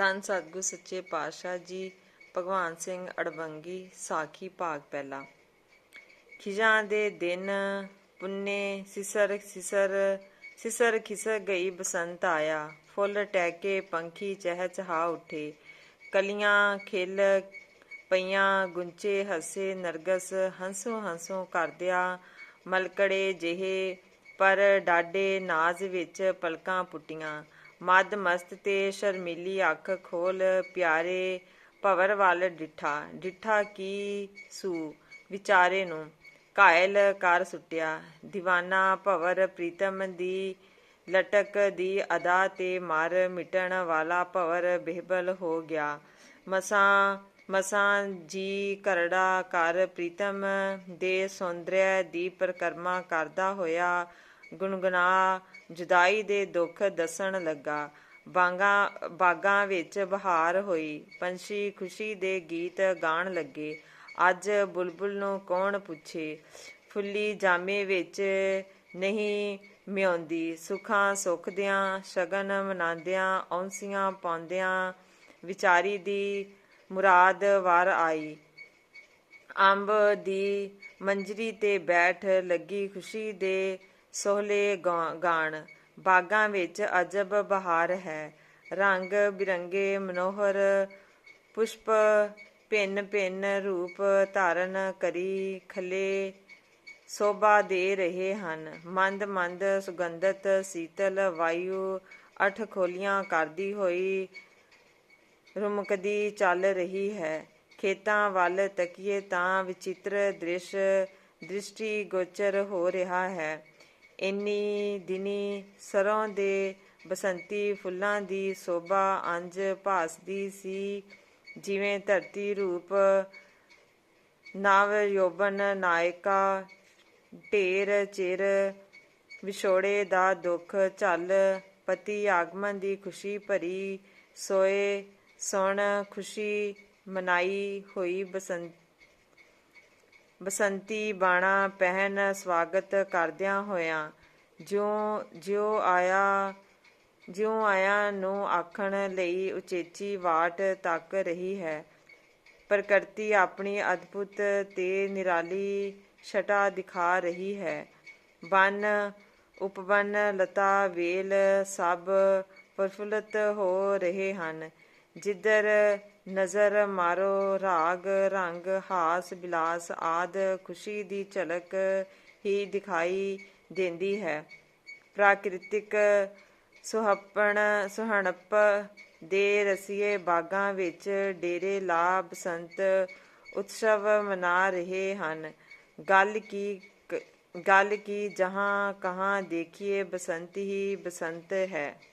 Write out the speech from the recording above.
ਧੰਨ ਸਤਿਗੁਰ ਸੱਚੇ ਪਾਤਸ਼ਾਹ ਜੀ, ਭਗਵਾਨ ਸਿੰਘ ਅੜਬੰਗੀ, ਸਾਖੀ ਭਾਗ ਪਹਿਲਾ। ਖਿਜਾਂ ਦੇ ਦਿਨ ਪੁੰਨੇ ਸਿਸਰ ਸਿਸਰ ਸਿਸਰ ਖਿਸਰ ਗਈ ਬਸੰਤ ਆਇਆ। ਫੁੱਲ ਟੈਕੇ ਪੰਖੀ ਚਹਿ ਚਹਾ ਉੱਠੇ। ਕਲੀਆਂ ਖਿਲ ਪਈਆਂ, ਗੁੰਚੇ ਹੱਸੇ ਨਰਗਸ, ਹੰਸੋ ਹੰਸੋ ਕਰਦਿਆ। ਮਲਕੜੇ ਜਿਹੇ ਪਰ ਡਾਡੇ ਨਾਜ਼ ਵਿੱਚ ਪਲਕਾਂ ਪੁੱਟੀਆਂ। ਮਦ ਮਸਤ ਤੇ ਸ਼ਰਮੀਲੀ ਅੱਖ ਖੋਲ ਪਿਆਰੇ ਭਵਰ ਵੱਲ ਡਿਠਾ। ਡਿਠਾ ਕੀ ਸੂ ਵਿਚਾਰੇ ਨੂੰ? ਘਾਇਲ ਕਰ ਸੁੱਟਿਆ। دیਵਾਨਾ ਭਵਰ ਪ੍ਰੀਤਮ ਦੀ ਲਟਕ ਦੀ ਅਦਾ ਤੇ ਮਰ ਮਿਟਣ ਵਾਲਾ ਭਵਰ ਬਿਹਬਲ ਹੋ ਗਿਆ। ਮਸਾਂ ਮਸਾਂ ਜੀ ਕਰੜਾ ਕਰ ਪ੍ਰੀਤਮ ਦੇ ਸੌਂਦਰਯ ਦੀ ਪਰਕਰਮਾ ਕਰਦਾ ਹੋਇਆ ਗੁਣਗੁਣਾ, ਜੁਦਾਈ ਦੇ ਦੁੱਖ ਦੱਸਣ ਲੱਗਾ। ਬਾਗਾ, ਬਾਗਾਂ ਵਿੱਚ ਬਹਾਰ ਹੋਈ। ਪੰਛੀ ਖੁਸ਼ੀ ਦੇ ਗੀਤ ਗਾਣ ਲੱਗੇ। ਅੱਜ ਬੁਲਬੁਲ ਨੂੰ ਕੌਣ ਪੁੱਛੇ? ਫੁੱਲੀ ਜਾਮੇ ਵਿੱਚ ਨਹੀਂ ਮਿਉਂਦੀ ਸੁਖਾਂ ਸੁਖਦਿਆਂ, ਸ਼ਗਨ ਮਨਾਉਂਦਿਆਂ, ਔਂਸੀਆਂ ਪਾਉਂਦਿਆਂ ਵਿਚਾਰੀ ਦੀ ਮੁਰਾਦ ਵਾਰ ਆਈ। ਅੰਬ ਦੀ ਮੰਜਰੀ ਤੇ ਬੈਠ ਲੱਗੀ। ਖੁਸ਼ੀ ਦੇ ਸੋਹਲੇ ਗਾ- ਗਾਣ, ਬਾਗਾਂ ਵਿੱਚ ਅਜਬ ਬਹਾਰ ਹੈ। ਰੰਗ ਬਿਰੰਗੇ ਮਨੋਹਰ ਪੁਸ਼ਪ ਭਿੰਨ ਭਿੰਨ ਰੂਪ ਧਾਰਨ ਕਰੀ ਖਲੇ ਸੋਭਾ ਦੇ ਰਹੇ ਹਨ। ਮੰਦ ਮੰਦ ਸੁਗੰਧਤ ਸੀਤਲ ਵਾਯੂ ਅਠ ਖੋਲੀਆਂ ਕਰਦੀ ਹੋਈ ਰੁਮਕਦੀ ਚੱਲ ਰਹੀ ਹੈ। ਖੇਤਾਂ ਵੱਲ ਤਕੀਏ ਤਾਂ ਵਿਚਿੱਤਰ ਦ੍ਰਿਸ਼, ਦ੍ਰਿਸ਼ਟੀ ਗੋਚਰ ਹੋ ਰਿਹਾ ਹੈ। ਇੰਨੀ ਦਿਨੀ ਸਰੋਂ ਦੇ ਬਸੰਤੀ ਫੁੱਲਾਂ ਦੀ ਸੋਭਾ ਅੰਜ ਭਾਸਦੀ ਸੀ। ਜਿਵੇਂ ਧਰਤੀ ਰੂਪ ਨਵ ਯੋਬਨ ਨਾਇਕਾ, ਢੇਰ ਚਿਰ ਵਿਛੋੜੇ ਦਾ ਦੁੱਖ ਝੱਲ, ਪਤੀ ਆਗਮਨ ਦੀ ਖੁਸ਼ੀ ਭਰੀ ਸੋਏ ਸੁਣ ਖੁਸ਼ੀ ਮਨਾਈ ਹੋਈ ਬਸੰਤ ਬਸੰਤੀ ਬਾਣਾ ਪਹਿਨ ਸਵਾਗਤ ਕਰਦਿਆਂ ਹੋਇਆਂ, ਜਿਉ ਜਿਉ ਆਇਆ ਜਿਉ ਆਇਆ ਨੂੰ ਆਖਣ ਲਈ ਉਚੇਚੀ ਵਾਟ ਤੱਕ ਰਹੀ ਹੈ। ਪ੍ਰਕਿਰਤੀ ਆਪਣੀ ਅਦਭੁਤ ਤੇ ਨਿਰਾਲੀ ਛਟਾ ਦਿਖਾ ਰਹੀ ਹੈ। ਬਨ ਉਪਵਨ ਲਤਾ, ਵੇਲ ਸਭ ਪ੍ਰਫੁੱਲਤ ਹੋ ਰਹੇ ਹਨ। ਜਿੱਧਰ ਨਜ਼ਰ ਮਾਰੋ, ਰਾਗ, ਰੰਗ, ਹਾਸ, ਬਿਲਾਸ ਆਦ, ਖੁਸ਼ੀ ਦੀ ਝਲਕ ਹੀ ਦਿਖਾਈ ਦਿੰਦੀ ਹੈ। ਪ੍ਰਾਕਿਰਤਿਕ ਸੁਹੱਪਣ, ਸੁਹਣਪ ਦੇ ਰਸੀਏ ਬਾਗਾਂ ਵਿੱਚ ਡੇਰੇ ਲਾ ਬਸੰਤ ਉਤਸਵ ਮਨਾ ਰਹੇ ਹਨ। ਗੱਲ ਕੀ ਕ- ਗੱਲ ਕੀ ਜਹਾਂ ਕਹਾਂ ਦੇਖੀਏ, ਬਸੰਤ ਹੀ ਬਸੰਤ ਹੈ।